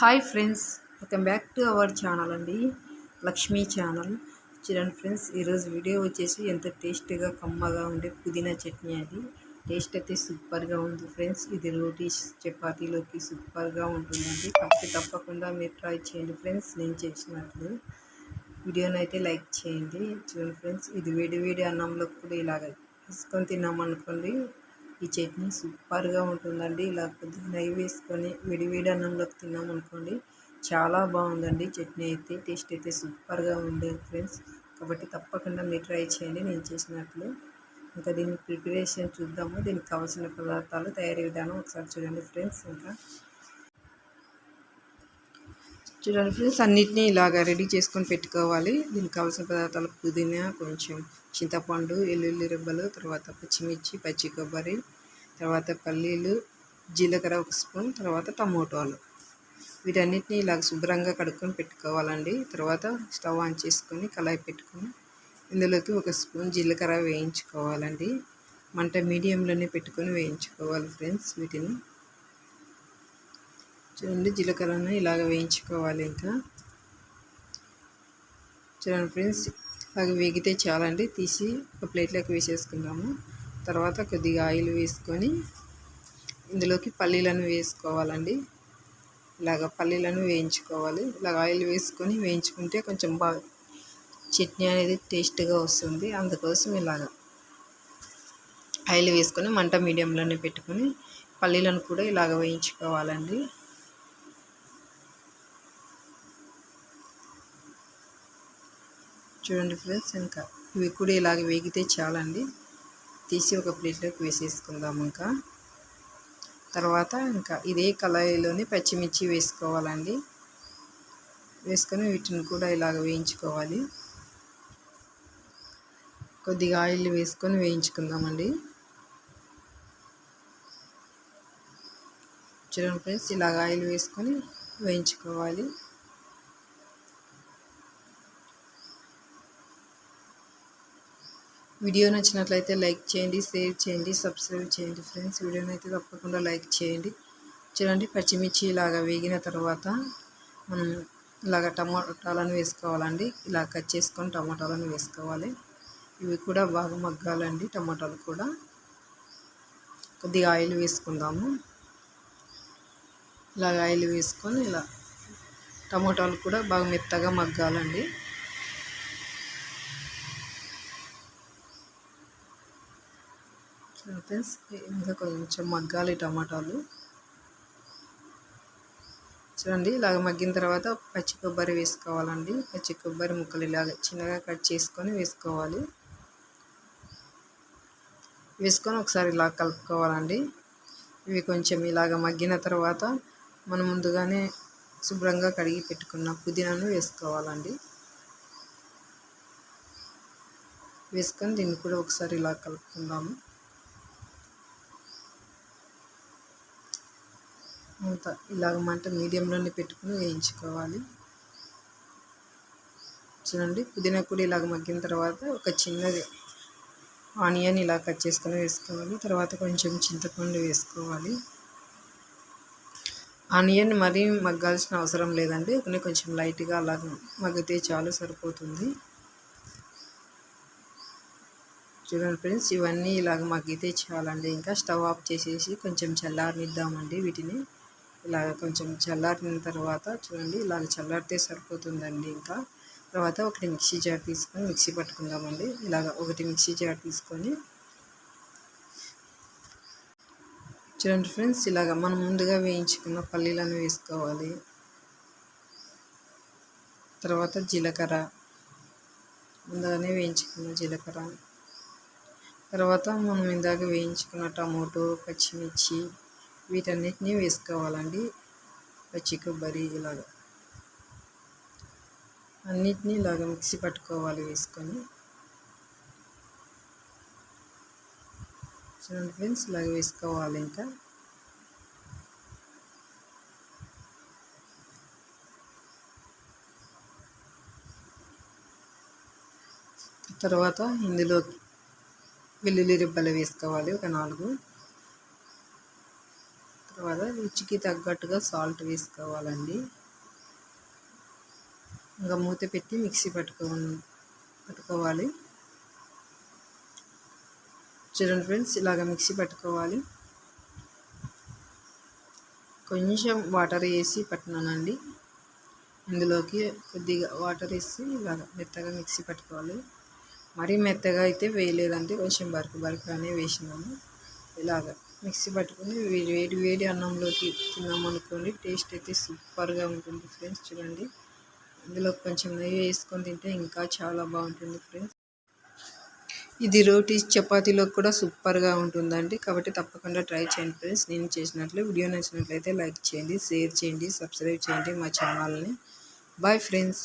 Hi friends welcome back to our channel అండి. Lakshmi channel చూడండి friends ఈరోజు వీడియో వచ్చేసి ఎంత టేస్ట్గా కమ్మగా ఉండే పుదీనా చట్నీ అది. టేస్ట్ అయితే సూపర్గా ఉంది ఫ్రెండ్స్ ఇది రోటీ చపాతీలోకి సూపర్గా ఉంటుందండి. కాబట్టి తప్పకుండా మీరు ట్రై చేయండి ఫ్రెండ్స్ నేను చేసినట్లు. వీడియోని అయితే లైక్ చేయండి. చూడండి ఫ్రెండ్స్ ఇది వేడి వేడి అన్నంలో కూడా ఇలాగ తీసుకొని తిన్నామనుకోండి ఈ చట్నీ సూపర్గా ఉంటుందండి. ఇలా కొద్దిగా నెయ్యి వేసుకొని విడివిడి అన్నంలోకి తిన్నామనుకోండి చాలా బాగుందండి చట్నీ అయితే. టేస్ట్ అయితే సూపర్గా ఉండేది ఫ్రెండ్స్. కాబట్టి తప్పకుండా మీరు ట్రై చేయండి. నేను చేసినట్లు ఇంకా దీని ప్రిపరేషన్ చూద్దాము. దీనికి కావాల్సిన పదార్థాలు తయారీ విధానం ఒకసారి చూడండి ఫ్రెండ్స్. ఇంకా చూడండి ఫ్రెండ్స్ అన్నిటినీ ఇలాగ రెడీ చేసుకొని పెట్టుకోవాలి. దీనికి కావాల్సిన పదార్థాలు పుదీనా కొంచెం చింతపండు వెల్లుల్లి రెబ్బలు తర్వాత పచ్చిమిర్చి పచ్చి కొబ్బరి తర్వాత పల్లీలు జీలకర్ర ఒక స్పూన్ తర్వాత టమోటాలు. వీటన్నిటిని ఇలాగ శుభ్రంగా కడుక్కొని పెట్టుకోవాలండి. తర్వాత స్టవ్ ఆన్ చేసుకొని కళాయి పెట్టుకొని ఇందులోకి ఒక స్పూన్ జీలకర్ర వేయించుకోవాలండి. మంట మీడియంలోనే పెట్టుకొని వేయించుకోవాలి ఫ్రెండ్స్ వీటిని. చూడండి జీలకర్రను ఇలాగ వేయించుకోవాలి ఇంకా. చూడండి ఫ్రెండ్స్ అవి వేగితే చాలండి. తీసి ఒక ప్లేట్లోకి వేసేసుకుందాము. తర్వాత కొద్దిగా ఆయిల్ వేసుకొని ఇందులోకి పల్లీలను వేసుకోవాలండి. ఇలాగ పల్లీలను వేయించుకోవాలి. ఇలాగ ఆయిల్ వేసుకొని వేయించుకుంటే కొంచెం బాగా చట్నీ అనేది టేస్ట్గా వస్తుంది. అందుకోసం ఇలాగ ఆయిల్ వేసుకొని మంట మీడియంలోనే పెట్టుకొని పల్లీలను కూడా ఇలాగ వేయించుకోవాలండి. చూడండి ఫ్రెండ్స్ ఇంకా ఇవి కూడా ఇలాగ వేగితే చాలండి. తీసి ఒక ప్లేట్లోకి వేసేసుకుందాం ఇంకా. తర్వాత ఇంకా ఇదే కళాయిలోనే పచ్చిమిర్చి వేసుకోవాలండి. వేసుకొని వీటిని కూడా ఇలాగ వేయించుకోవాలి. కొద్దిగా ఆయిల్ వేసుకొని వేయించుకుందామండి. చూడండి ఫ్రెండ్స్ ఇలాగ ఆయిల్ వేసుకొని వేయించుకోవాలి. వీడియో నచ్చినట్లయితే లైక్ చేయండి షేర్ చేయండి సబ్స్క్రైబ్ చేయండి ఫ్రెండ్స్. వీడియోని అయితే తప్పకుండా లైక్ చేయండి. చూడండి పచ్చిమిర్చి ఇలాగ వేగిన తర్వాత మనం ఇలాగ టమాటాలను వేసుకోవాలండి. ఇలా కట్ చేసుకొని టమాటాలను వేసుకోవాలి. ఇవి కూడా బాగా మగ్గాలండి టమాటాలు కూడా. కొద్దిగా ఆయిల్ వేసుకుందాము. ఇలాగ ఆయిల్ వేసుకొని ఇలా టమాటాలు కూడా బాగా మెత్తగా మగ్గాలండి. ఫ్రెండ్స్ ఇంకా కొంచెం మగ్గాలి టమాటాలు. చూడండి ఇలాగ మగ్గిన తర్వాత పచ్చి కొబ్బరి వేసుకోవాలండి. పచ్చి కొబ్బరి ముక్కలు ఇలాగ చిన్నగా కట్ చేసుకొని వేసుకోవాలి. వేసుకొని ఒకసారి ఇలా కలుపుకోవాలండి. ఇవి కొంచెం ఇలాగ మగ్గిన తర్వాత మనం ముందుగానే శుభ్రంగా కడిగి పెట్టుకున్న పుదీనాను వేసుకోవాలండి. వేసుకొని దీన్ని కూడా ఒకసారి ఇలా కలుపుకుందాము. మూత ఇలాగ మంట మీడియంలోనే పెట్టుకుని వేయించుకోవాలి. చూడండి పుదీనా కూడా ఇలాగ మగ్గిన తర్వాత ఒక చిన్నది ఆనియన్ ఇలా కట్ చేసుకొని వేసుకోవాలి. తర్వాత కొంచెం చింతపండు వేసుకోవాలి. ఆనియన్ మరీ మగ్గాల్సిన అవసరం లేదండి. కొన్ని కొంచెం లైట్గా అలాగ మగ్గితే చాలు సరిపోతుంది. చూడండి ఫ్రెండ్స్ ఇవన్నీ ఇలాగ మగ్గితే చాలండి. ఇంకా స్టవ్ ఆఫ్ చేసేసి కొంచెం చల్లారనిద్దామండి వీటిని. ఇలాగ కొంచెం చల్లారిన తర్వాత చూడండి ఇలాగ చల్లారితే సరిపోతుందండి ఇంకా. తర్వాత ఒకటి మిక్సీ జార్ తీసుకొని మిక్సీ పట్టుకుందామండి. ఇలాగ ఒకటి మిక్సీ జార్ తీసుకొని చూడండి ఫ్రెండ్స్ ఇలాగ మనం ముందుగా వేయించుకున్న పల్లీలను వేసుకోవాలి. తర్వాత జీలకర్ర ముందుగానే వేయించుకున్న జీలకర్ర. తర్వాత మనం ఇందాక వేయించుకున్న టమోటో పచ్చిమిర్చి వీటన్నిటిని వేసుకోవాలండి. పచ్చి కొబ్బరి ఇలాగ. అన్నిటినీ ఇలాగ మిక్సీ పట్టుకోవాలి వేసుకొని. చూడండి ఫ్రెండ్స్ ఇలాగ వేసుకోవాలి ఇంకా. తర్వాత ఇందులో వెల్లుల్లి రిబ్బలు వేసుకోవాలి ఒక నాలుగు. తర్వాత రుచికి తగ్గట్టుగా సాల్ట్ వేసుకోవాలండి. ఇంకా మూత పెట్టి మిక్సీ పట్టుకో పట్టుకోవాలి. చూడండి ఫ్రెండ్స్ ఇలాగ మిక్సీ పట్టుకోవాలి. కొంచెం వాటర్ వేసి పట్టినానండి. ఇందులోకి కొద్దిగా వాటర్ వేసి ఇలాగ మెత్తగా మిక్సీ పట్టుకోవాలి. మరీ మెత్తగా అయితే వేయలేదంటే కొంచెం బరుకు బరకనే వేసినాము ఇలాగ. మిక్సీ పట్టుకుని వేడి వేడి వేడి అన్నంలోకి తిన్నామనుకోండి టేస్ట్ అయితే సూపర్గా ఉంటుంది ఫ్రెండ్స్ చూడండి. ఇందులో కొంచెం నెయ్యి వేసుకొని తింటే ఇంకా చాలా బాగుంటుంది ఫ్రెండ్స్. ఇది రోటీ చపాతీలో కూడా సూపర్గా ఉంటుందండి. కాబట్టి తప్పకుండా ట్రై చేయండి ఫ్రెండ్స్. నేను చేసినట్లు వీడియో నచ్చినట్లయితే లైక్ చేయండి షేర్ చేయండి సబ్స్క్రైబ్ చేయండి మా ఛానల్ని. Bye friends.